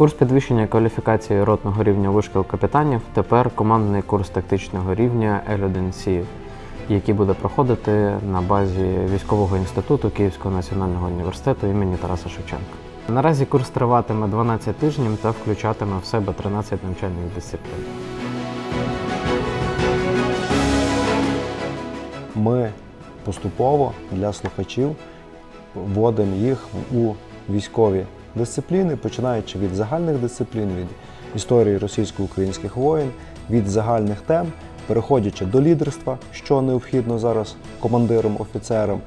Курс підвищення кваліфікації ротного рівня вишкіл капітанів тепер командний курс тактичного рівня L1C, який буде проходити на базі військового інституту Київського національного університету імені Тараса Шевченка. Наразі курс триватиме 12 тижнів та включатиме в себе 13 навчальних дисциплін. Ми поступово для слухачів вводимо їх у військові дисципліни, починаючи від загальних дисциплін, від історії російсько-українських воєн, від загальних тем, переходячи до лідерства, що необхідно зараз командирам, офіцерам.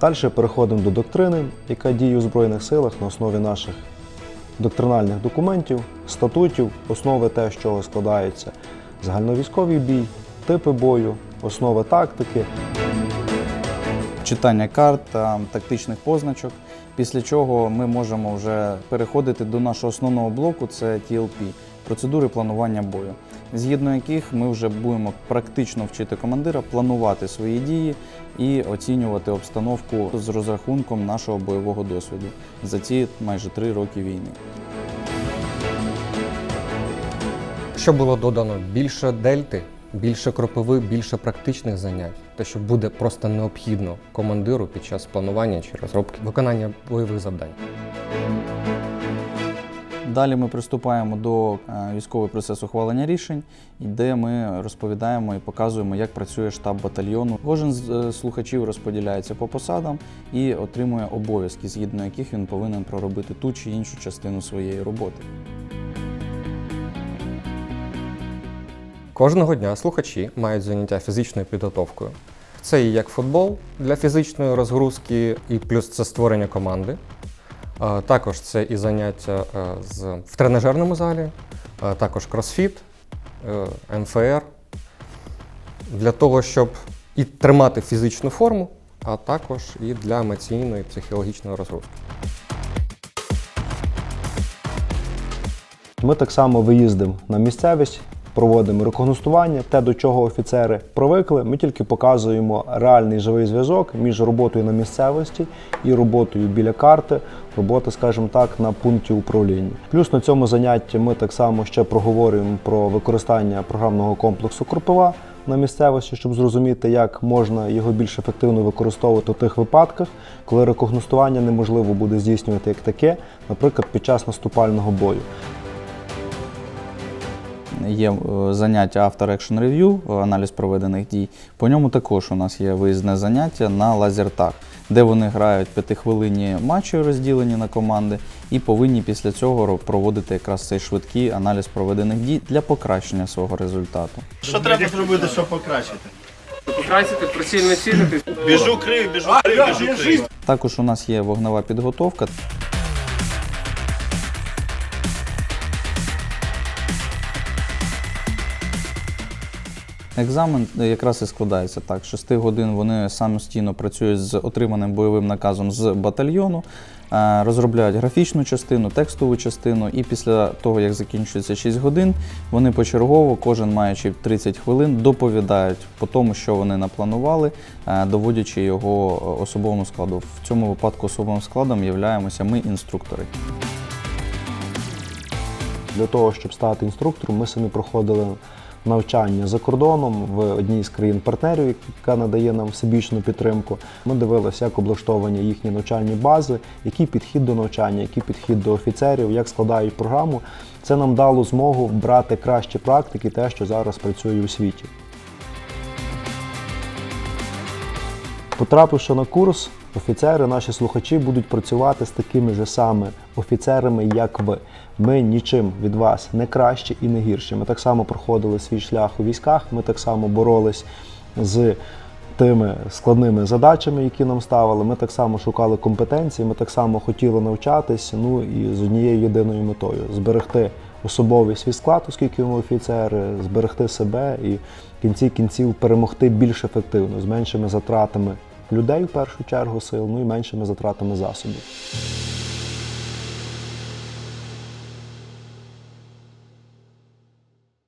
Далі переходимо до доктрини, яка діє у Збройних силах на основі наших доктринальних документів, статутів, основи те, з чого складається загальновійськовий бій, типи бою, основи тактики. Читання карт та тактичних позначок. Після чого ми можемо вже переходити до нашого основного блоку це TLP процедури планування бою, згідно яких ми вже будемо практично вчити командира планувати свої дії і оцінювати обстановку з розрахунком нашого бойового досвіду за ці майже три роки війни. Що було додано більше дельти, більше кропиви, більше практичних занять, те, що буде просто необхідно командиру під час планування чи розробки виконання бойових завдань. Далі ми приступаємо до е, військовий процес ухвалення рішень, де ми розповідаємо і показуємо, як працює штаб батальйону. Кожен з е, слухачів розподіляється по посадам і отримує обов'язки, згідно яких він повинен проробити ту чи іншу частину своєї роботи. Кожного дня слухачі мають заняття фізичною підготовкою. Це і як футбол для фізичної розгрузки, і плюс це створення команди. Також це і заняття е, в тренажерному залі, також кросфіт, е, МФР. Для того, щоб і тримати фізичну форму, а також і для емоційної психологічної розгрузки. Ми так само виїздимо на місцевість, проводимо рекогностування, те, до чого офіцери привикли. Ми тільки показуємо реальний живий зв'язок між роботою на місцевості і роботою біля карти, роботи, скажімо так, на пункті управління. Плюс на цьому занятті ми так само ще проговорюємо про використання програмного комплексу Кропива на місцевості, щоб зрозуміти, як можна його більш ефективно використовувати у тих випадках, коли рекогностування неможливо буде здійснювати як таке, наприклад, під час наступального бою. Є е, заняття After Action Review, е, аналіз проведених дій. По ньому також у нас є виїзне заняття на лазертаг, де вони грають п'ятихвилинні матчі, розділені на команди, і повинні після цього проводити якраз цей швидкий аналіз проведених дій для покращення свого результату. Що треба зробити, щоб покращити? Покрасити, прицільно цілитись. Біжу крив, біжу крив, біжу крив. Також у нас є вогнева підготовка. Екзамен якраз і складається так. 6 годин вони самостійно працюють з отриманим бойовим наказом з батальйону, е, розробляють графічну частину, текстову частину, і після того, як закінчується 6 годин, вони почергово, кожен маючи 30 хвилин, доповідають по тому, що вони напланували, е, доводячи його е, особовому складу. В цьому випадку особовим складом являємося ми, інструктори. Для того, щоб стати інструктором, ми самі проходили навчання за кордоном в одній з країн-партнерів, яка надає нам всебічну підтримку. Ми дивилися, як облаштовані їхні навчальні бази, який підхід до навчання, який підхід до офіцерів, як складають програму. Це нам дало змогу брати кращі практики, те, що зараз працює у світі. Потрапивши на курс, офіцери, наші слухачі будуть працювати з такими ж саме офіцерами, як ви. Ми нічим від вас не краще і не гірше. Ми так само проходили свій шлях у військах, ми так само боролись з тими складними задачами, які нам ставили. Ми так само шукали компетенції, ми так само хотіли навчатись. Ну і з однією єдиною метою зберегти особовий свій склад, оскільки ми офіцери, зберегти себе і в кінці кінців перемогти більш ефективно, з меншими затратами людей в першу чергу сил, ну і меншими затратами засобів.